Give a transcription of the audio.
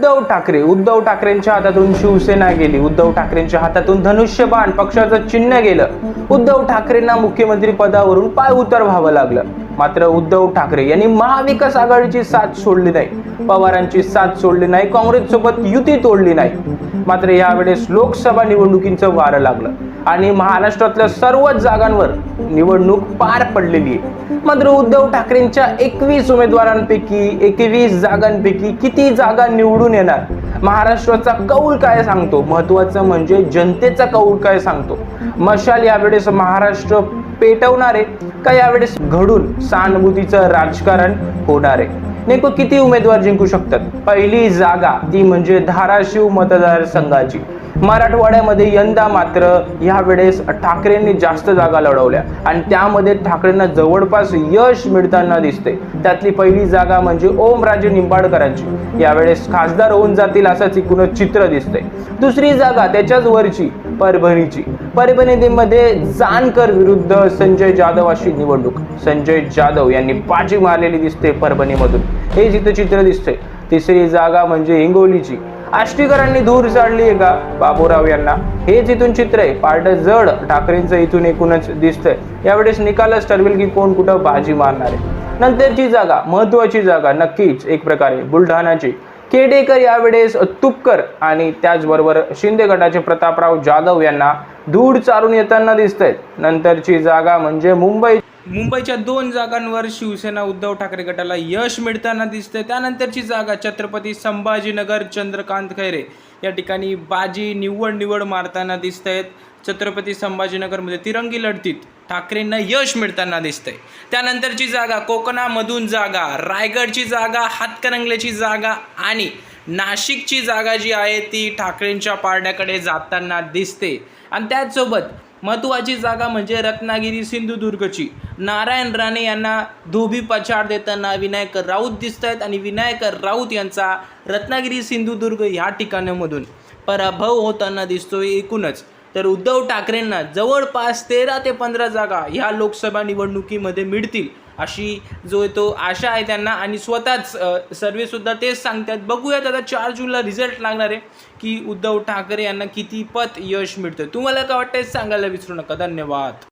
उद्धव ठाकरे उद्धव ठाकरेंच्या हातातून शिवसेना गेली उद्धव ठाकरेंच्या हातातून धनुष्यबाण पक्षाचं चिन्ह गेलं. उद्धव ठाकरेंना मुख्यमंत्री पदावरून पाय उतर व्हावं लागलं. मात्र उद्धव ठाकरे यांनी महाविकास आघाडीची साथ सोडली नाही. पवारांची साथ सोडली नाही. काँग्रेस सोबत युती तोडली नाही. मात्र यावेळेस लोकसभा निवडणुकींचं वारं लागलं आणि महाराष्ट्रातल्या सर्वच जागांवर निवडणूक पार पडलेली आहे. मात्र उद्धव ठाकरेंच्या एकवीस उमेदवारांपैकी एकवीस जागांपैकी किती जागा निवडून येणार? महाराष्ट्राचा कौल काय सांगतो? महत्वाचं म्हणजे जनतेचा कौल काय सांगतो? मशाल यावेळेस महाराष्ट्र पेटवणार आहे का यावेळेस घडून सहानुभूतीचं राजकारण होणार? आहे नेमकं किती उमेदवार जिंकू शकतात? पहिली जागा ती म्हणजे धाराशिव मतदारसंघाची. मराठवाड्यामध्ये यंदा मात्र यावेळेस ठाकरेंनी जास्त जागा लढवल्या. आणि त्यामध्ये ठाकरेंना जवळपास यश मिळताना दिसते त्यातली पहिली जागा म्हणजे ओमराजे निंबाडकरांची यावेळेस खासदार होऊन जातील असंच एकूणच चित्र दिसतंय. दुसरी जागा त्याच्याच वरची परभणीची. परभणीमध्ये जानकर विरुद्ध संजय जाधव अशी निवडणूक. संजय जाधव यांनी बाजी मारलेली दिसते परभणीमधून. हे जिथं चित्र दिसते तिसरी जागा म्हणजे हिंगोलीची. आष्टीकरांनी धूर चाडली आहे का बाबूराव यांना. हेच इथून चित्र आहे पार्ट जड ठाकरेंचं इथून एकूणच दिसतंय. यावेळेस निकालच ठरवेल की कोण कुठं बाजी मारणार आहे. नंतरची जागा महत्वाची जागा नक्कीच एक प्रकारे बुलढाणाची केडेकर यावेळेस तुपकर आणि त्याचबरोबर शिंदे गटाचे प्रतापराव जाधव यांना धूळ चारून येताना दिसत आहेत नंतरची जागा म्हणजे मुंबई मुंबईच्या दोन जागांवर शिवसेना उद्धव ठाकरे गटाला यश मिळताना दिसतंय. त्यानंतरची जागा छत्रपती संभाजीनगर चंद्रकांत खैरे या ठिकाणी बाजी निवड निवड मारताना दिसत आहेत छत्रपती संभाजीनगरमध्ये तिरंगी लढतीत ठाकरेंना यश मिळताना दिसतंय. त्यानंतरची जागा कोकणामधून जागा रायगडची जागा हातकणंगल्याची जागा आणि नाशिकची जागा जी आहे ती ठाकरेंच्या पारड्याकडे जाताना दिसते. आणि त्याचसोबत महत्त्वाची जागा म्हणजे रत्नागिरी सिंधुदुर्गची. नारायण राणे यांना धोबी पछाड देताना विनायक राऊत दिसत आहेत आणि विनायक राऊत यांचा रत्नागिरी सिंधुदुर्ग ह्या ठिकाणामधून पराभव होताना दिसतोय एकूणच. तर उद्धव ठाकरेंना जवळपास तेरा ते पंधरा जागा ह्या लोकसभा निवडणुकीमध्ये मिळतील. अशी जो आहे तो आशा आहे त्यांना आणि स्वतःच सर्वेसुद्धा तेच सांगतात. बघूयात आता चार जूनला रिझल्ट लागणार आहे की उद्धव ठाकरे यांना किती पत यश मिळतं तुम्हाला काय वाटतं सांगायला विसरू नका. धन्यवाद.